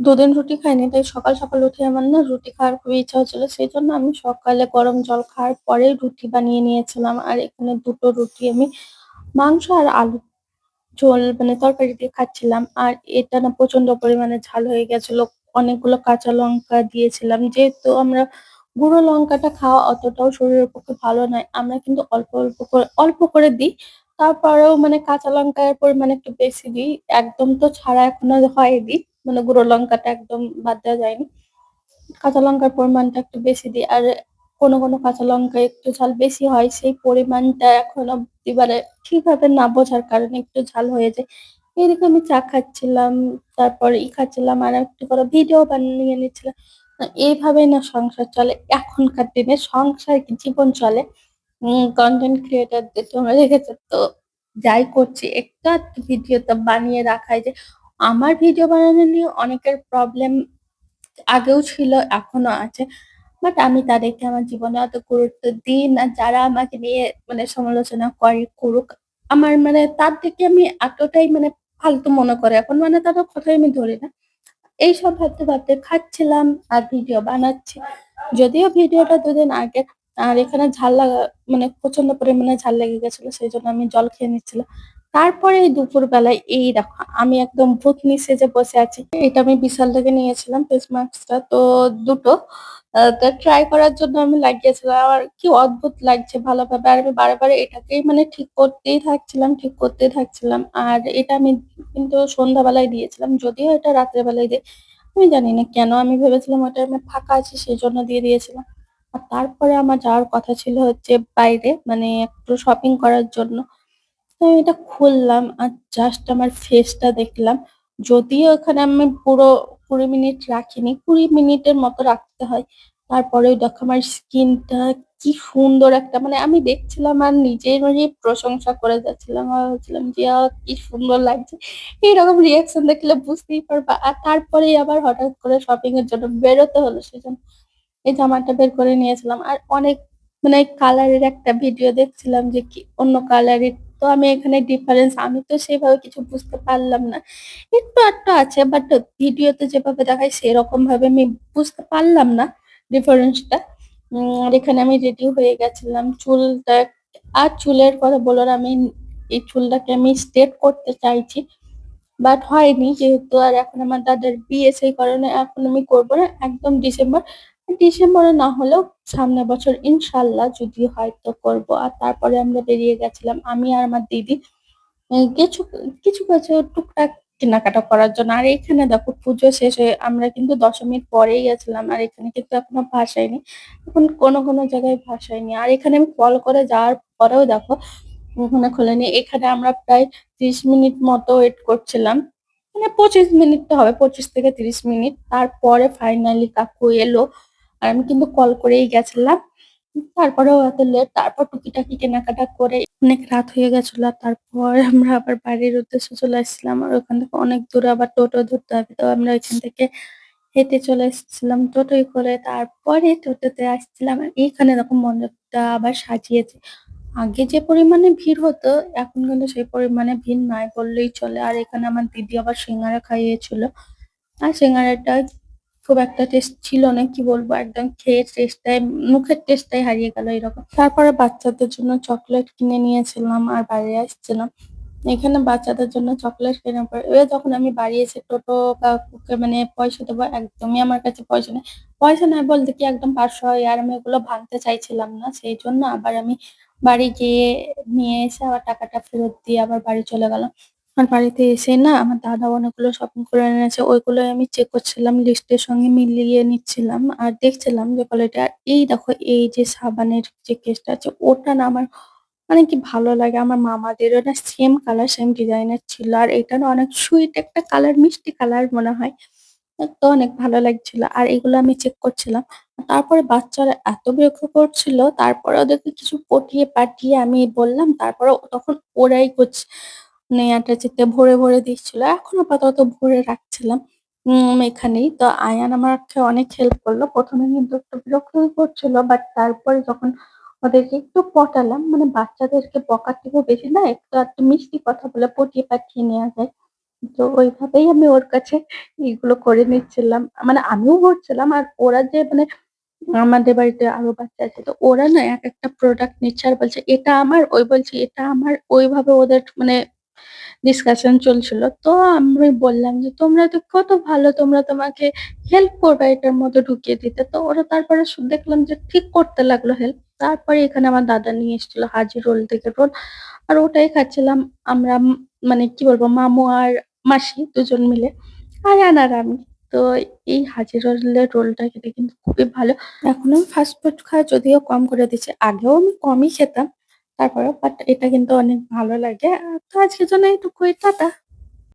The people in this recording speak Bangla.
দুদিন রুটি খাইনি, তাই সকাল সকাল উঠে আমার না রুটি খাওয়ার খুবই ইচ্ছা হচ্ছিল। সেই জন্য আমি সকালে গরম জল খাওয়ার পরে রুটি বানিয়ে নিয়েছিলাম। আর এখানে দুটো রুটি আমি মাংস আর আলু ঝোল মানে তরকারি দিয়ে খাচ্ছিলাম। আর এটা না প্রচণ্ড পরিমাণে ঝাল হয়ে গেছিল। অনেকগুলো কাঁচা লঙ্কা দিয়েছিলাম। যেহেতু আমরা গুঁড়ো লঙ্কাটা খাওয়া অতটাও শরীরের পক্ষে ভালো নয়, আমরা কিন্তু অল্প অল্প করে অল্প করে দিই। তারপরেও মানে কাঁচা লঙ্কার পরিমাণ একটু বেশি দিই। একদম তো ছাড়া এখনও হয়নি। মানে গুঁড়ো লঙ্কাটা একদম বাদ দেওয়া যায়নি। কাঁচা লঙ্কার পরিমাণটা একটু বেশি দিই, আর কোনো কোনো কাঁচা লঙ্কা একটু ঝাল বেশি হয়, সেই পরিমাণটা এখন অব্দি মানে ঠিকভাবে না বোঝার কারণে একটু ঝাল হয়ে যায়। এদিকে আমি চা খাচ্ছিলাম, তারপর ই খাচ্ছিলাম, আর একটু করে ভিডিও বানিয়ে নিচ্ছিলাম। এইভাবেই না সংসার চলে, এখনকার দিনে সংসার জীবন চলে? কন্টেন্ট ক্রিয়েটারদের তোমরা দেখেছ তো যাই করছি, একটা ভিডিও তো বানিয়ে রাখাই যে আমার ভিডিও বানানো নিয়ে অনেকের প্রবলেম আগেও ছিল এখনও আছে। বাট আমি তাদেরকে আমার জীবনে অত গুরুত্ব দিই না, যারা আমাকে নিয়ে মানে সমালোচনা করে, করুক। আমার মানে তার থেকে আমি এতটাই মানে ফালতু মনে করে। এখন মানে তাদের কথাই আমি ধরি না। এইসব ভাবতে ভাবতে খাচ্ছিলাম আর ভিডিও বানাচ্ছি। যদিও ভিডিওটা দুদিন আগে, আর এখানে ঝাল লাগা মানে প্রচণ্ড পরিমাণে ঝাল লেগে গেছিল, সেই জন্য আমি জল খেয়ে নিচ্ছিলাম। তারপরে এই দুপুর বেলায় এই দেখো, আমি একদম ভূতনি সেজে বসে আছি। এটা আমি বিশাল থেকে নিয়েছিলাম ফেস মাস্কটা তো দুটো। ট্রাই করার জন্য আমি লাগিয়েছিলাম। আর কি অদ্ভুত লাগছে ভালোভাবে। আর আমি বারে এটাকেই মানে ঠিক করতেই থাকছিলাম, ঠিক করতেই থাকছিলাম। আর এটা আমি কিন্তু সন্ধ্যাবেলায় দিয়েছিলাম, যদিও এটা রাত্রে বেলায় দিই। আমি জানি না কেন, আমি ভেবেছিলাম ওটা আমি ফাঁকা আছে সেই জন্য দিয়ে দিয়েছিলাম। আর তারপরে আমার যাওয়ার কথা ছিল হচ্ছে বাইরে মানে একটু শপিং করার জন্য। আমি এটা খুললাম আর জাস্ট আমার ফেসটা দেখলাম। যদিও এখানে আমি পুরো কুড়ি মিনিট রাখিনি, কুড়ি মিনিটের মতো রাখতে হয়। তারপরেও দেখো আমার স্কিনটা কি সুন্দর একটা মানে আমি দেখছিলাম আর নিজের মানে প্রশংসা করে যাচ্ছিলাম, আর ভাবছিলাম যে কি সুন্দর লাগছে। এইরকম রিয়াকশন দেখলে বুঝতেই পারবা। আর তারপরেই আবার হঠাৎ করে শপিং এর জন্য বেরোতে হলো সেজন্য এই জামাটা বের করে নিয়েছিলাম। আর অনেক মানে কালারের একটা ভিডিও দেখছিলাম যে কি অন্য কালারের তো আমি এখানে ডিফারেন্স আমি তো সেভাবে কিছু বুঝতে পারলাম না। একটু একটু আছে বাট ভিডিওতে যেভাবে দেখায় সেরকম ভাবে আমি বুঝতে পারলাম না ডিফারেন্সটা আর এখানে আমি রেডি হয়ে গেছিলাম চুলটা, আর চুলের কথা বলার আমি, এই চুলটাকে আমি স্ট্রেট করতে চাইছি বাট হয়নি যেহেতু, আর এখন আমার দাদার বিয়ে, সেই কারণে এখন আমি করব না, একদম ডিসেম্বর ডিসেম্বরে না হলেও সামনের বছর ইনশাল্লাহ যদি হয় তো করব। আর তারপরে আমরা বেরিয়ে গেছিলাম আমি আর আমার দিদি। কিছু কিছু কিছু টুকটাক কেনাকাটা করার জন্য। আর এখানে দেখো পুজো শেষ হয়ে আমরা কিন্তু দশমীর পরেই গেছিলাম। আর এখানে কিন্তু এখনও ভাসায়নি। এখন কোনো কোনো জায়গায় ভাসায়নি। আর এখানে আমি কল করে যাওয়ার পরেও দেখো ওখানে খোলেনি এখানে আমরা প্রায় ত্রিশ মিনিট মতো ওয়েট করছিলাম। মানে পঁচিশ মিনিট তো হবে, পঁচিশ থেকে তিরিশ মিনিট। তারপরে ফাইনালি কাকু এলো। আর আমি কিন্তু কল করেই গেছিলাম। তারপরেও এত লেট তারপর টুকিটাকি কেনাকাটা করে অনেক রাত হয়ে গেছিল তারপর আমরা আবার বাড়ির উদ্দেশ্যে চলে আসছিলাম আর ওখান থেকে অনেক দূরে আবার টোটো ধরতে হবে, তো আমরা এখান থেকে হেঁটে চলে এসেছিলাম টোটোয় করে। তারপরে টোটোতে আসছিলাম আর এইখানে এরকম মণ্ডপটা আবার সাজিয়েছে। আগে যে পরিমাণে ভিড় হতো, এখন কিন্তু সেই পরিমাণে ভিড় নাই বললেই চলে। আর এখানে আমার দিদি আবার সিঙ্গারা খাইয়েছিল। আর সিঙ্গারাটা খুব একটা টেস্ট ছিল না, কি বলব, একদম খেয়ে টেস্টটাই মুখের টেস্টটাই হারিয়ে গেল এরকম। তারপরে বাচ্চাদের জন্য চকলেট কিনে নিয়েছিলাম আর বাড়ি আসছিলাম। এখানে বাচ্চাদের জন্য চকলেট কেনার পর এবার যখন আমি বাড়ি এসে টোটো কাকুকে মানে পয়সা দেবো, একদমই আমার কাছে পয়সা নেই। পয়সা নাই বলতে কি একদম পাঁচশো আর আমি ওগুলো ভাঙতে চাইছিলাম না, সেই জন্য আবার আমি বাড়ি গিয়ে নিয়ে এসে আবার টাকাটা ফেরত দিয়ে আবার বাড়ি চলে গেলাম। আর বাড়িতে এসে না আমার দাদা অনেকগুলো শপিং করে এনেছে ওইগুলো আমি চেক করছিলাম লিস্টের সঙ্গে মিলিয়ে নিচ্ছিলাম আর দেখছিলাম যে কোয়ালিটি আর এই দেখো, এই যে সাবানের যে কেসটা আছে, ওটা না আমার মানে কি ভালো লাগে। আমার মামাদেরও না সেম কালার সেম ডিজাইনের ছিল আর এটা না অনেক সুইট একটা কালার মিষ্টি কালার মনে হয়। তো অনেক ভালো লাগছিল আর এগুলো আমি চেক করছিলাম। তারপরে বাচ্চারা এত বিরক্ত করছিল তারপরে ওদেরকে কিছু পটিয়ে পাঠিয়ে আমি বললাম তারপরে তখন ওরাই করছে। নেয়াটা যেতে ভরে ভরে দিচ্ছিল এখন আপাতত ভরে রাখছিলাম উম এখানেই তো আয়ান আমাকে অনেক হেল্প করল প্রথমে কিন্তু একটু বিরক্ত করছিল বাট তারপরে যখন ওদেরকে একটু পটালাম মানে বাচ্চাদেরকে বকার থেকেও বেশি না একটু একটু মিষ্টি কথা বলে পটিয়ে পাঠিয়ে নেওয়া যায় তো ওইভাবেই আমি ওর কাছে এগুলো করে নিচ্ছিলাম। মানে আমিও করছিলাম আর ওরা যে মানে আমাদের বাড়িতে আরও বাচ্চা আছে। তো ওরা না এক একটা প্রোডাক্ট নিচ্ছে আর বলছে, "এটা আমার।" ওই বলছে, "এটা আমার।" ওইভাবে ওদের মানে ডিসকাশন চলছিল। তো আমি বললাম যে, "তোমরা তো কত ভালো। তোমরা তোমাকে হেল্প করবে এটার মধ্যে ঢুকিয়ে দিতে।" তো ওরা তারপরে দেখলাম যে ঠিক করতে লাগল হেল্প। তারপরে এখানে আমার দাদা নিয়ে এসেছিল হাজি রোল থেকে রোল। আর ওটাই খাচ্ছিলাম আমরা মানে কি বলব মামু আর মাসি দুজন মিলে। আর আমি। তো এই হাজি রোলের রোলটা খেতে কিন্তু খুবই ভালো। এখন আমি ফাস্ট ফুড খাওয়া যদিও কম করে দিয়েছি। আগেও আমি কমই খেতাম। তারপরেও বাট এটা কিন্তু অনেক ভালো লাগে। তো আজকের জন্য এইটুকুই। টাটা।